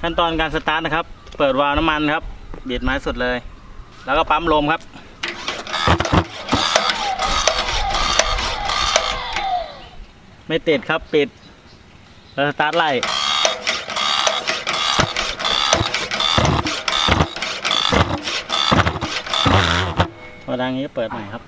ขั้นตอนการสตาร์ทนะครับ เปิดวาล์วน้ำมันครับบีดไม้สุดเลย แล้วก็ปั๊มลมครับ ไม่ติดครับปิด แล้วสตาร์ทไล่พอดังนี้เปิดใหม่ครับ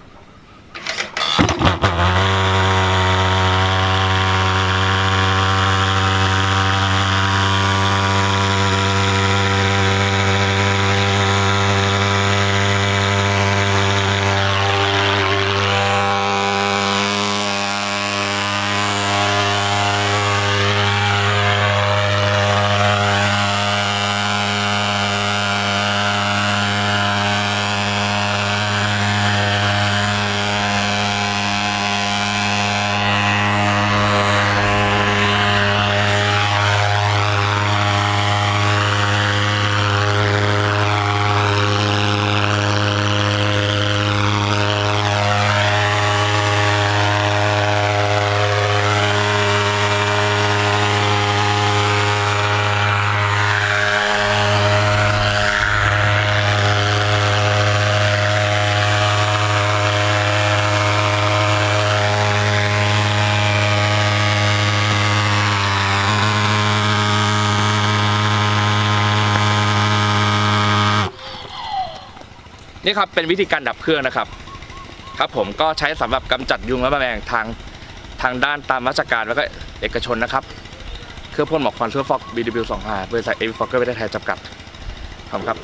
นี่ครับเป็นวิธีการดับเครื่องนะครับ ครับผมก็ใช้สำหรับกำจัดยุงและแมลงทางทางด้านตามราชการแล้วก็เอกชนนะครับ เครื่องพ่นหมอกควันเชื้อฟอก BW25 บริษัทเอวิฟอกเกอร์ประเทศไทยจำกัดขอบคุณครับ